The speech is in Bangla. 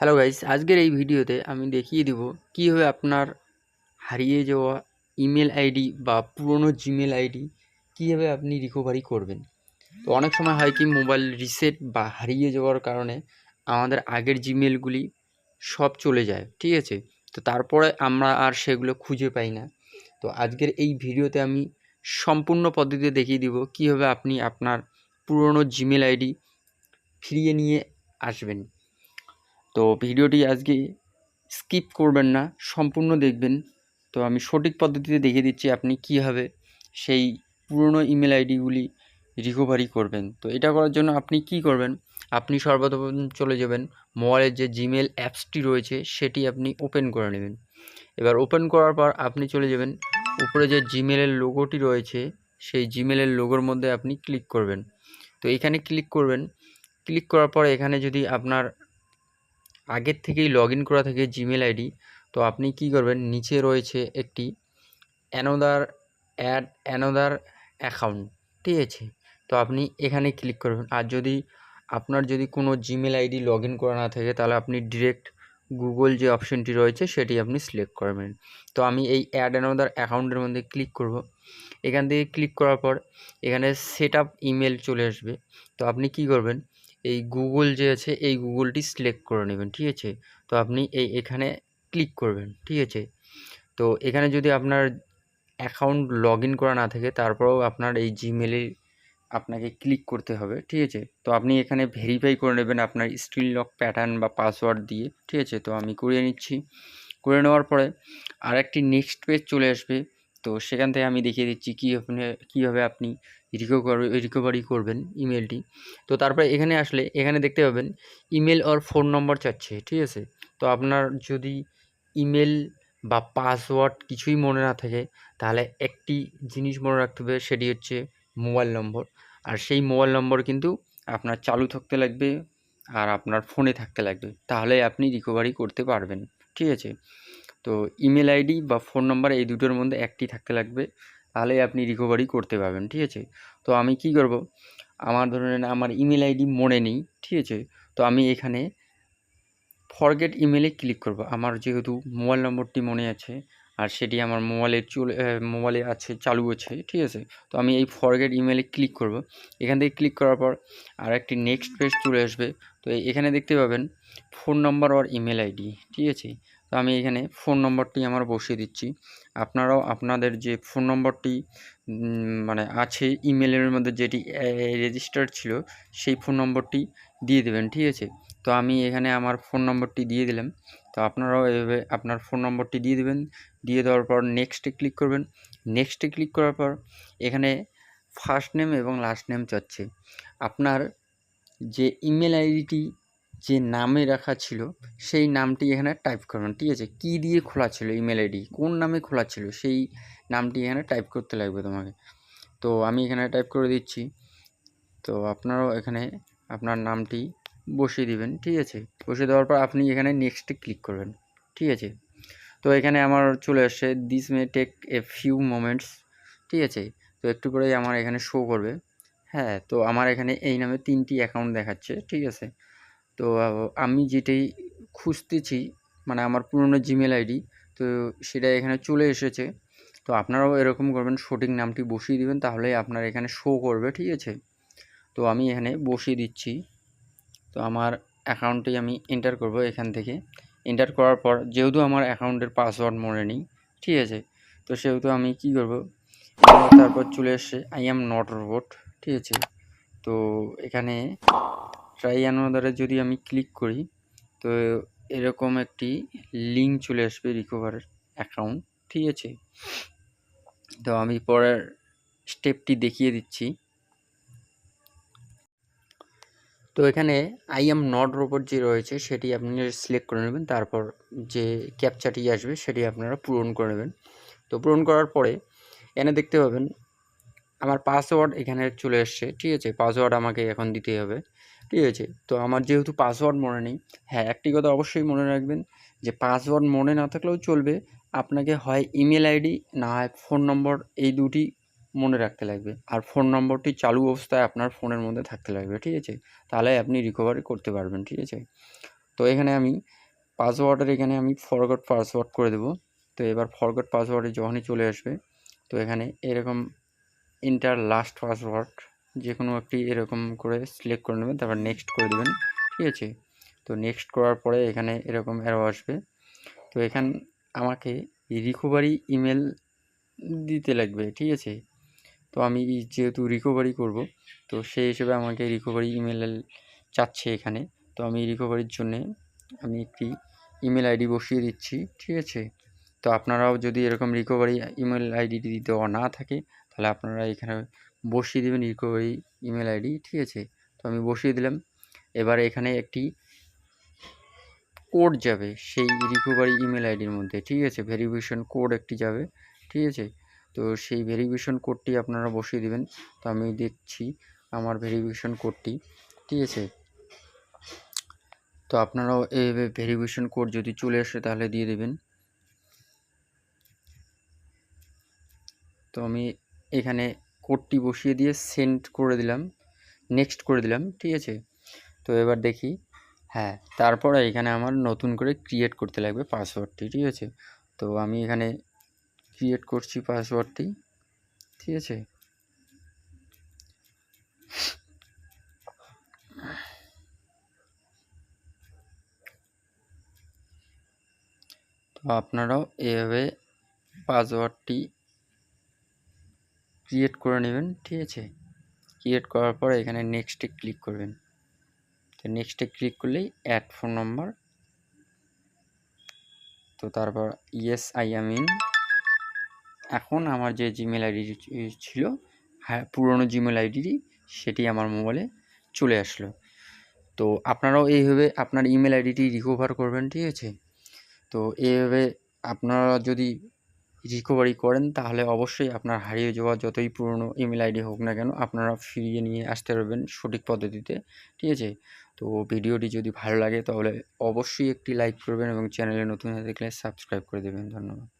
হ্যালো গাইস আজকের এই ভিডিওতে আমি দেখিয়ে দেব কীভাবে আপনার হারিয়ে যাওয়া ইমেল আইডি বা পুরনো জিমেল আইডি কীভাবে আপনি রিকভারি করবেন। তো অনেক সময় হয় কি মোবাইল রিসেট বা হারিয়ে যাওয়ার কারণে আমাদের আগের জিমেলগুলি সব চলে যায়, ঠিক আছে? তো তারপরে আমরা আর সেগুলো খুঁজে পাই না। তো আজকের এই ভিডিওতে আমি সম্পূর্ণ পদ্ধতিতে দেখিয়ে দিব কীভাবে আপনি আপনার পুরনো জিমেল আইডি ফিরিয়ে নিয়ে আসবেন। তো ভিডিওটি আজকে স্কিপ করবেন না, সম্পূর্ণ দেখবেন। তো আমি সঠিক পদ্ধতিতে দেখিয়ে দিচ্ছি আপনি কীভাবে সেই পুরনো ইমেল আইডিগুলি রিকভারি করবেন। তো এটা করার জন্য আপনি কি করবেন, আপনি সর্বপ্রথম চলে যাবেন, মোবাইলের যে জিমেল অ্যাপসটি রয়েছে সেটি আপনি ওপেন করে নেবেন। এবার ওপেন করার পর আপনি চলে যাবেন, উপরে যে জিমেলের লোগোটি রয়েছে, সেই জিমেলের লোগোর মধ্যে আপনি ক্লিক করবেন। তো এখানে ক্লিক করবেন ক্লিক করার পর এখানে যদি আপনার আগের থেকেই লগ ইন করা থাকে জিমেল আইডি তো আপনি কি করবেন? নিচে রয়েছে একটি অ্যানোদার অ্যাড অ্যানোদার অ্যাকাউন্ট ঠিক আছে? তো আপনি এখানে ক্লিক করবেন। আর যদি আপনার যদি কোনো জিমেল আইডি লগ ইন করা না থাকে, তাহলে আপনি ডিরেক্ট গুগল যে অপশনটি রয়েছে, সেটি আপনি সিলেক্ট করবেন তো আমি এই অ্যাড অ্যানোদার অ্যাকাউন্টের মধ্যে ক্লিক করব। এখান থেকে ক্লিক করার পর এখানে সেট আপ ইমেল চলে আসবে। তো আপনি কি করবেন? এই গুগল যে আছে, এই গুগলটি সিলেক্ট করে নেবেন, ঠিক আছে? তো আপনি এই এখানে ক্লিক করবেন, ঠিক আছে? তো এখানে যদি আপনার অ্যাকাউন্ট লগ ইন করা না থাকে, তারপরেও আপনার এই জিমেলে আপনাকে ক্লিক করতে হবে, ঠিক আছে? তো আপনি এখানে ভেরিফাই করে নেবেন আপনার স্ক্রিন লক প্যাটার্ন বা পাসওয়ার্ড দিয়ে, ঠিক আছে? তো আমি করিয়ে নিচ্ছি। করে নেওয়ার পরে আরেকটি নেক্সট পেজ চলে আসবে। তো সেখান থেকে আমি দেখিয়ে দিচ্ছি কী আপনি, কীভাবে আপনি রিকভারি রিকভারি করবেন ইমেলটি তো তারপরে এখানে আসলে, এখানে দেখতে পাবেন ইমেল আর ফোন নম্বর চাচ্ছে, ঠিক আছে? তো আপনার যদি ইমেল বা পাসওয়ার্ড কিছুই মনে না থাকে, তাহলে একটি জিনিস মনে রাখতে হবে, সেটি হচ্ছে মোবাইল নম্বর আর সেই মোবাইল নম্বর কিন্তু আপনার চালু থাকতে লাগবে আর আপনার ফোনে থাকতে লাগবে। তাহলে আপনি রিকভারি করতে পারবেন, ঠিক আছে? তো ইমেল আইডি বা ফোন নাম্বার এই দুটোর মধ্যে একটি থাকতে লাগবে। তাহলে আপনি রিকভারি করতে পারবেন, ঠিক আছে? তো আমি কি করব? আমার ধরুন আমার ইমেল আইডি মনে নেই, ঠিক আছে? তো আমি এখানে ফরগেট ইমেলে ক্লিক করব। আমার যেহেতু মোবাইল নম্বরটি মনে আছে, আর সেটি আমার মোবাইলে চলে মোবাইলে আছে, চালু আছে, ঠিক আছে? তো আমি এই ফরগেট ইমেলে ক্লিক করব। এখান থেকে ক্লিক করার পর আর একটি নেক্সট পেজ চলে আসবে। তো এখানে দেখতে পাবেন ফোন নম্বর আর ইমেল আইডি ঠিক আছে? তো আমি এখানে ফোন নম্বরটি আমার বসিয়ে দিচ্ছি। আপনারাও আপনাদের যে ফোন নম্বরটি মানে আছে ইমেলের মধ্যে যেটি রেজিস্টার ছিল, সেই ফোন নম্বরটি দিয়ে দেবেন, ঠিক আছে? তো আমি এখানে আমার ফোন নম্বরটি দিয়ে দিলাম। তো আপনারাও এভাবে আপনার ফোন নম্বরটি দিয়ে দেবেন। দিয়ে দেওয়ার পর নেক্সটে ক্লিক করবেন। নেক্সটে ক্লিক করার পর এখানে ফার্স্ট নেম এবং লাস্ট নেম চাচ্ছে। আপনার যে ইমেল আইডিটি যে নামে রাখা ছিল, সেই নামটি এখানে টাইপ করবেন। ঠিক আছে? কী দিয়ে খোলা ছিল ইমেল আইডি কোন নামে খোলা ছিল? সেই নামটি এখানে টাইপ করতে লাগবে তোমাকে। তো আমি এখানে টাইপ করে দিচ্ছি। তো আপনারাও এখানে আপনার নামটি বসিয়ে দিবেন। ঠিক আছে? বসিয়ে দেওয়ার পর আপনি এখানে নেক্সটে ক্লিক করবেন। ঠিক আছে? তো এখানে আমার চলে আসছে this may take a few moments ঠিক আছে? তো একটু করেই আমার এখানে শো করবে। হ্যাঁ তো আমার এখানে এই নামে তিনটি অ্যাকাউন্ট দেখাচ্ছে। ঠিক আছে? তো আমি যেটাই খুঁজতেছি মানে আমার পুরনো জিমেল আইডি তো সেটা এখানে চলে এসেছে। তো আপনারাও এরকম করবেন, সঠিক নামটি বসিয়ে দিবেন তাহলে আপনার এখানে শো করবে, ঠিক আছে? তো আমি এখানে বসিয়ে দিচ্ছি। তো আমার অ্যাকাউন্টটি আমি এন্টার করব এখান থেকে। এন্টার করার পর, যেহেতু আমার অ্যাকাউন্টের পাসওয়ার্ড মনে নেই, ঠিক আছে? তো সেহেতু আমি কি করব? তারপর চলে এসছে আই এম নট রোবট ঠিক আছে? তো এখানে ট্রাই অ্যানোদারে যদি আমি ক্লিক করি, তো এরকম একটি লিঙ্ক চলে আসবে রিকভারের অ্যাকাউন্ট ঠিক আছে? তো আমি পরের স্টেপটি দেখিয়ে দিচ্ছি। তো এখানে আই এম নট রোবট যে রয়েছে, সেটি আপনি সিলেক্ট করে নেবেন, তারপর যে ক্যাপচাটি আসবে, সেটি আপনারা পূরণ করে নেবেন। তো পূরণ করার পরে, এখানে দেখতে পাবেন, আমার পাসওয়ার্ড এখানে চলে এসছে, ঠিক আছে? পাসওয়ার্ড আমাকে এখন দিতে হবে। ঠিক আছে তো আমার যেহেতু পাসওয়ার্ড মনে নেই হ্যাঁ একটি কথা অবশ্যই মনে রাখবেন যে পাসওয়ার্ড মনে না থাকলেও চলবে। আপনাকে হয় ইমেল আইডি না হয় ফোন নম্বর এই দুটি মনে রাখতে লাগবে। আর ফোন নম্বরটি চালু অবস্থায় আপনার ফোনের মধ্যে থাকতে লাগবে, ঠিক আছে? তাহলে আপনি রিকভারি করতে পারবেন, ঠিক আছে? তো এখানে আমি পাসওয়ার্ডের এখানে আমি ফরগট পাসওয়ার্ড করে দেবো। তো এবার ফরগট পাসওয়ার্ডে যখনই চলে আসবে, তো এখানে এরকম ইন্টার লাস্ট পাসওয়ার্ড যে কোনো একটি এরকম করে সিলেক্ট করে নেবেন, তারপর নেক্সট করে দেবেন, ঠিক আছে? তো নেক্সট করার পরে এখানে এরকম অ্যারো আসবে। তো এখান, আমাকে রিকভারি ইমেল দিতে লাগবে, ঠিক আছে? তো আমি যেহেতু রিকভারি করব, তো সেই হিসেবে আমাকে রিকভারি ইমেল চাচ্ছে এখানে। তো আমি রিকভারির জন্যে আমি একটি ইমেল আইডি বসিয়ে দিচ্ছি, ঠিক আছে? তো আপনারাও যদি এরকম রিকভারি ইমেল আইডি দেওয়া না থাকে, তাহলে আপনারা এখানে বসিয়ে দেবেন রিকভারি ইমেল আইডি, ঠিক আছে? তো আমি বসিয়ে দিলাম। এবার এখানে একটি কোড যাবে, সেই রিকোভারি ইমেল আইডির মধ্যে, ঠিক আছে? ভেরিফিকেশন কোড একটি যাবে, ঠিক আছে? তো সেই ভেরিফিকেশন কোডটি আপনারা বসিয়ে দেবেন। তো আমি দেখছি আমার ভেরিফিকেশন কোডটি, ঠিক আছে? তো আপনারাও এইভাবে ভেরিফিকেশন কোড যদি চলে আসে, তাহলে দিয়ে দেবেন। তো আমি এখানে কোডটি বসিয়ে দিয়ে সেন্ড করে দিলাম, নেক্সট করে দিলাম, ঠিক আছে? তো এবার দেখি হ্যাঁ তারপরে এখানে আমার নতুন করে ক্রিয়েট করতে লাগবে পাসওয়ার্ডটি ঠিক আছে? তো আমি এখানে ক্রিয়েট করছি পাসওয়ার্ডটি ঠিক আছে? তো আপনারাও এভাবে পাসওয়ার্ডটি ক্রিয়েট করে নেবেন, ঠিক আছে? ক্রিয়েট করার পর এখানে নেক্সটে ক্লিক করবেন। তো নেক্সটে ক্লিক করলেই অ্যাড ফোন নম্বর তো তারপর ইয়েস আই এম ইন এখন আমার যে জিমেল আইডি ছিল হ্যাঁ পুরনো জিমেল আইডি সেটি আমার মোবাইলে চলে আসলো। তো আপনারাও এইভাবে আপনার ইমেল আইডিটি রিকভার করবেন, ঠিক আছে? তো এইভাবে আপনারা যদি রিকভারি করেন, তাহলে অবশ্যই আপনার হারিয়ে যাওয়া যতই পুরনো ইমেল আইডি হোক না কেন, আপনারা ফিরিয়ে নিয়ে আসতে পারবেন সঠিক পদ্ধতিতে, ঠিক আছে? তো ভিডিওটি যদি ভালো লাগে তাহলে অবশ্যই একটি লাইক করবেন এবং চ্যানেলে নতুন হয়ে থাকলে সাবস্ক্রাইব করে দেবেন। ধন্যবাদ।